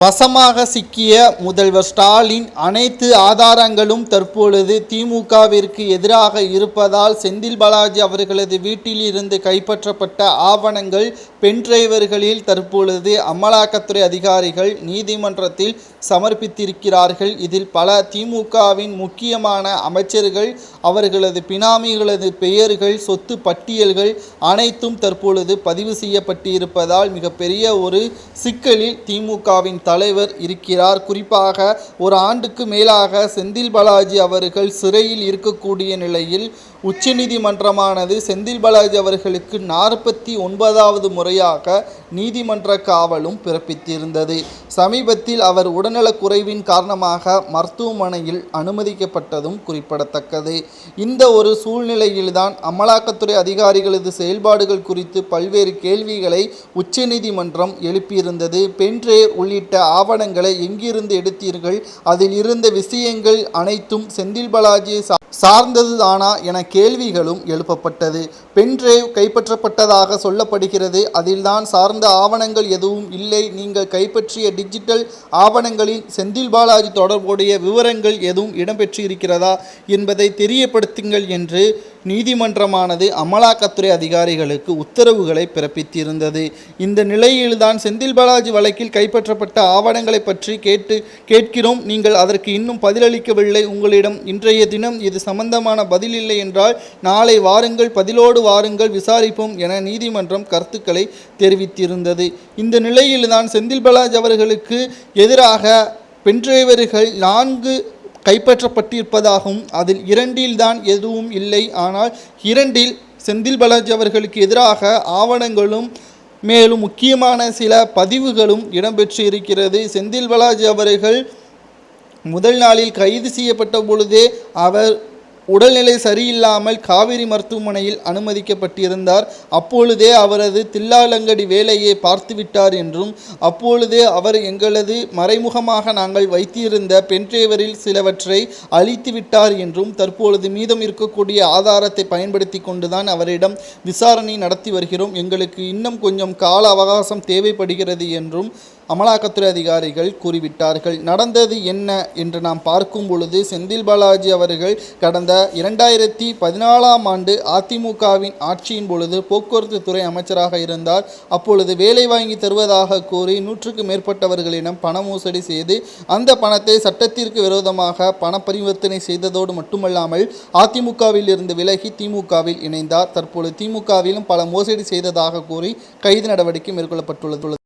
வசமாக சிக்கிய முதல்வர் ஸ்டாலின் அனைத்து ஆதாரங்களும் தற்பொழுது திமுகவிற்கு எதிராக இருப்பதால் செந்தில் பாலாஜி அவர்களது வீட்டில் இருந்து கைப்பற்றப்பட்ட ஆவணங்கள் பென்டிரைவர்களில் தற்பொழுது அமலாக்கத்துறை அதிகாரிகள் நீதிமன்றத்தில் சமர்ப்பித்திருக்கிறார்கள். இதில் பல திமுகவின் முக்கியமான அமைச்சர்கள் அவர்களது பினாமிகளது பெயர்கள் சொத்து பட்டியல்கள் அனைத்தும் தற்பொழுது பதிவு செய்யப்பட்டிருப்பதால் மிகப்பெரிய ஒரு சிக்கலில் திமுகவின் தலைவர் இருக்கிறார். குறிப்பாக ஒரு ஆண்டுக்கு மேலாக செந்தில் பாலாஜி அவர்கள் சிறையில் இருக்கக்கூடிய நிலையில் உச்சநீதிமன்றமானது செந்தில் பாலாஜி அவர்களுக்கு நாற்பத்தி ஒன்பதாவது முறையாக நீதிமன்ற காவலும் பிறப்பித்திருந்தது. சமீபத்தில் அவர் உடல்நலக் குறைவின் காரணமாக மருத்துவமனையில் அனுமதிக்கப்பட்டதும் குறிப்பிடத்தக்கது. இந்த ஒரு சூழ்நிலையில்தான் அமலாக்கத்துறை அதிகாரிகளது செயல்பாடுகள் குறித்து பல்வேறு கேள்விகளை உச்சநீதிமன்றம் எழுப்பியிருந்தது. பென்றே உள்ளிட்ட ஆவணங்களை எங்கிருந்து எடுத்தீர்கள்? அதில் இருந்த விஷயங்கள் அனைத்தும் செந்தில் பாலாஜியை சார்ந்தது சார்ந்ததுதானா என கேள்விகளும் எழுப்பப்பட்டது. பென்ட்ரேவ் கைப்பற்றப்பட்டதாக சொல்லப்படுகிறது. அதில்தான் சார்ந்த ஆவணங்கள் எதுவும் இல்லை. நீங்கள் கைப்பற்றிய டிஜிட்டல் ஆவணங்களில் செந்தில் பாலாஜி தொடர்புடைய விவரங்கள் எதுவும் இடம்பெற்று இருக்கிறதா என்பதை தெரியப்படுத்துங்கள் என்று நீதிமன்றமானது அமலாக்கத்துறை அதிகாரிகளுக்கு உத்தரவுகளை பிறப்பித்திருந்தது. இந்த நிலையில்தான் செந்தில் பாலாஜி வழக்கில் கைப்பற்றப்பட்ட ஆவணங்களை பற்றி கேட்டு கேட்கிறோம். நீங்கள் அதற்கு இன்னும் பதிலளிக்கவில்லை. உங்களிடம் இன்றைய தினம் இது சம்பந்தமான பதில் இல்லை என்றால் நாளை வாருங்கள் பதிலோடு வாருங்கள் விசாரிப்போம் என நீதிமன்றம் கருத்துக்களை தெரிவித்திருந்தது. இந்த நிலையில்தான் செந்தில் பாலாஜி அவர்களுக்கு எதிராக பென்டிரைவர்கள் நான்கு கைப்பற்றப்பட்டிருப்பதாகவும் அதில் இரண்டில்தான் எதுவும் இல்லை. ஆனால் இரண்டில் செந்தில் பாலாஜி அவர்களுக்கு எதிராக ஆவணங்களும் மேலும் முக்கியமான சில பதிவுகளும் இடம்பெற்று இருக்கிறது செந்தில் பாலாஜி அவர்கள் முதல் நாளில் கைது செய்யப்பட்ட பொழுதே அவர் உடல்நிலை சரியில்லாமல் காவிரி மருத்துவமனையில் அனுமதிக்கப்பட்டிருந்தார். அப்பொழுதே அவரது தில்லாலங்கடி வேலையை பார்த்துவிட்டார் என்றும் அப்பொழுதே அவர் எங்களது மறைமுகமாக நாங்கள் வைத்திருந்த பென்ட்ரேவரில் சிலவற்றை அழித்து விட்டார் என்றும் தற்பொழுது மீதம் இருக்கக்கூடிய ஆதாரத்தை பயன்படுத்தி கொண்டுதான் அவரிடம் விசாரணை நடத்தி வருகிறோம். எங்களுக்கு இன்னும் கொஞ்சம் கால அவகாசம் தேவைப்படுகிறது என்றும் அமலாக்கத்துறை அதிகாரிகள் கூறிவிட்டார்கள். நடந்தது என்ன? என்று நாம் பார்க்கும் பொழுது செந்தில் பாலாஜி அவர்கள் கடந்த இரண்டாயிரத்தி பதினாலாம் ஆண்டு அதிமுகவின் ஆட்சியின் பொழுது போக்குவரத்து துறை அமைச்சராக இருந்தார். அப்பொழுது வேலை வாங்கி தருவதாக கூறி நூற்றுக்கு மேற்பட்டவர்களிடம் பண மோசடி செய்து அந்த பணத்தை சட்டத்திற்கு விரோதமாக பண பரிவர்த்தனை செய்ததோடு மட்டுமல்லாமல் அதிமுகவில் இருந்து விலகி திமுகவில் இணைந்தார். தற்பொழுது திமுகவிலும் பல மோசடி செய்ததாக கூறி கைது நடவடிக்கை மேற்கொள்ளப்பட்டுள்ளது.